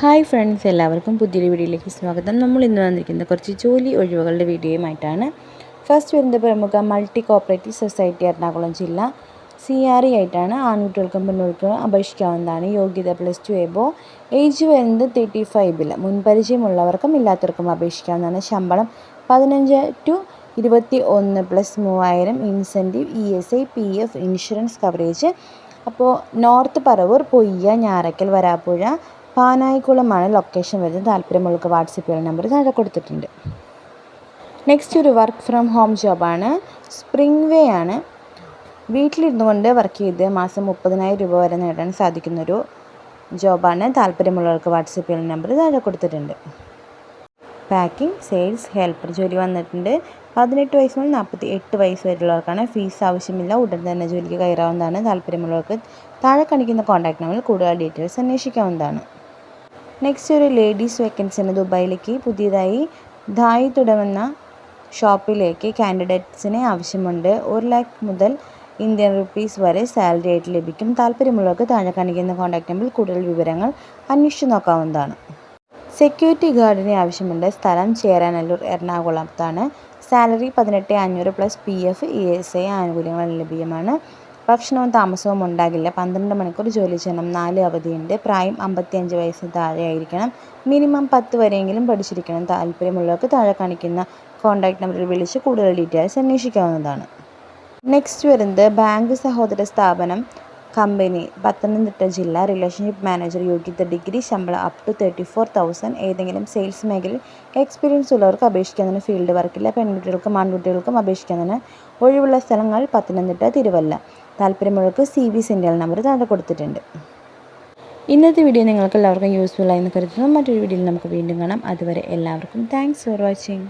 Hi friends എല്ലാവർക്കും പുതിയൊരു വീഡിയോയിലേക്ക് സ്വാഗതം. നമ്മൾ ഇന്ന് വന്നിരിക്കുന്നത് കുറച്ച് ജോലി ഒഴിവുകളുടെ വീഡിയോയുമായിട്ടാണ്. ഫസ്റ്റ് വരുന്നത് പ്രമുഖ മൾട്ടി കോപ്പറേറ്റീവ് സൊസൈറ്റി എറണാകുളം ജില്ല. സി ആർ ഇ ആയിട്ടാണ് ആൺകുട്ടികൾക്കും പെൺകുട്ടികൾക്കും അപേക്ഷിക്കാവുന്നതാണ്. യോഗ്യത പ്ലസ് ടു എബോ ഏജ് വരുന്നത് തേർട്ടി ഫൈവിൽ മുൻപരിചയമുള്ളവർക്കും ഇല്ലാത്തവർക്കും അപേക്ഷിക്കാവുന്നതാണ് ശമ്പളം. പതിനഞ്ച് ടു ഇരുപത്തി ഒന്ന് പ്ലസ് മൂവായിരം incentive E S I P F insurance coverage അപ്പോൾ നോർത്ത് പറവൂർ പൊയ്യ ഞാറയ്ക്കൽ വരാപ്പുഴ. പാനായിക്കുളമാണ് ലൊക്കേഷൻ വരുന്നത്. താല്പര്യമുള്ളവർക്ക് വാട്സപ്പ് നമ്പർ താഴെ കൊടുത്തിട്ടുണ്ട്. നെക്സ്റ്റ് ഒരു വർക്ക് ഫ്രം ഹോം ജോബാണ് സ്പ്രിംഗ് വേ ആണ്. വീട്ടിലിരുന്നു കൊണ്ട് വർക്ക് ചെയ്ത് മാസം മുപ്പതിനായിരം രൂപ വരെ നേടാൻ സാധിക്കുന്നൊരു ജോബാണ് താല്പര്യമുള്ളവർക്ക് വാട്സപ്പ് നമ്പർ താഴെ കൊടുത്തിട്ടുണ്ട്. പാക്കിംഗ് സെയിൽസ് ഹെൽപ്പർ ജോലി വന്നിട്ടുണ്ട്. പതിനെട്ട് വയസ്സ് മുതൽ നാൽപ്പത്തി എട്ട് വയസ്സ് വരെയുള്ളവർക്കാണ് ഫീസ് ആവശ്യമില്ല. ഉടൻ തന്നെ ജോലിക്ക് കയറാവുന്നതാണ്. താല്പര്യമുള്ളവർക്ക് താഴെ കാണിക്കുന്ന കോൺടാക്ട് നമ്പറിൽ കൂടുതൽ ഡീറ്റെയിൽസ് അന്വേഷിക്കാവുന്നതാണ്. നെക്സ്റ്റ് ഒരു ലേഡീസ് വേക്കൻസിന് ദുബായിലേക്ക് പുതിയതായി ധായി തുടങ്ങുന്ന ഷോപ്പിലേക്ക് കാൻഡിഡേറ്റ്സിനെ ആവശ്യമുണ്ട്. ഒരു ലാക്ക് മുതൽ ഇന്ത്യൻ റുപ്പീസ് വരെ സാലറി ആയിട്ട് ലഭിക്കും. താല്പര്യമുള്ളവർക്ക് താഴെ കാണിക്കുന്ന കോൺടാക്ട് നമ്പറിൽ കൂടുതൽ വിവരങ്ങൾ അന്വേഷിച്ചു നോക്കാവുന്നതാണ്. സെക്യൂരിറ്റി ഗാർഡിനെ ആവശ്യമുണ്ട്. സ്ഥലം ചേരാനല്ലൂർ എറണാകുളത്താണ്. സാലറി പതിനെട്ട് അഞ്ഞൂറ് plus P F E S I ആനുകൂല്യങ്ങൾ ലഭ്യമാണ്. ഭക്ഷണവും താമസവും ഉണ്ടാകില്ല. പന്ത്രണ്ട് മണിക്കൂർ ജോലി ചെയ്യണം. നാല് അവധിയുണ്ട്. പ്രായം അമ്പത്തിയഞ്ച് വയസ്സിന് താഴെയായിരിക്കണം മിനിമം പത്ത് വരെയെങ്കിലും പഠിച്ചിരിക്കണം. താല്പര്യമുള്ളവർക്ക് താഴെ കാണിക്കുന്ന കോൺടാക്ട് നമ്പറിൽ വിളിച്ച് കൂടുതൽ ഡീറ്റെയിൽസ് അന്വേഷിക്കാവുന്നതാണ്. നെക്സ്റ്റ് വരുന്നത് ബാങ്ക് സഹോദര സ്ഥാപനം കമ്പനി പത്തനംതിട്ട ജില്ല റിലേഷൻഷിപ്പ് മാനേജർ യോഗ്യത ഡിഗ്രി ശമ്പളം up to thirty four thousand ഏതെങ്കിലും സെയിൽസ് മേഖലയിൽ എക്സ്പീരിയൻസ് ഉള്ളവർക്ക് അപേക്ഷിക്കുന്നതിന് ഫീൽഡ് വർക്കില്ല പെൺകുട്ടികൾക്കും ആൺകുട്ടികൾക്കും അപേക്ഷിക്കുന്നതിന് ഒഴിവുള്ള സ്ഥലങ്ങൾ പത്തനംതിട്ട തിരുവല്ല. താല്പര്യമുള്ളവർക്ക് സി വി സെന്റൽ നമ്പർ താഴെ കൊടുത്തിട്ടുണ്ട്. ഇന്നത്തെ വീഡിയോ നിങ്ങൾക്ക് എല്ലാവർക്കും യൂസ്ഫുൾ ആയി എന്ന് കരുതുന്നു. മറ്റൊരു വീഡിയോയിൽ നമുക്ക് വീണ്ടും കാണാം. അതുവരെ എല്ലാവർക്കും താങ്ക്സ് ഫോർ വാച്ചിങ്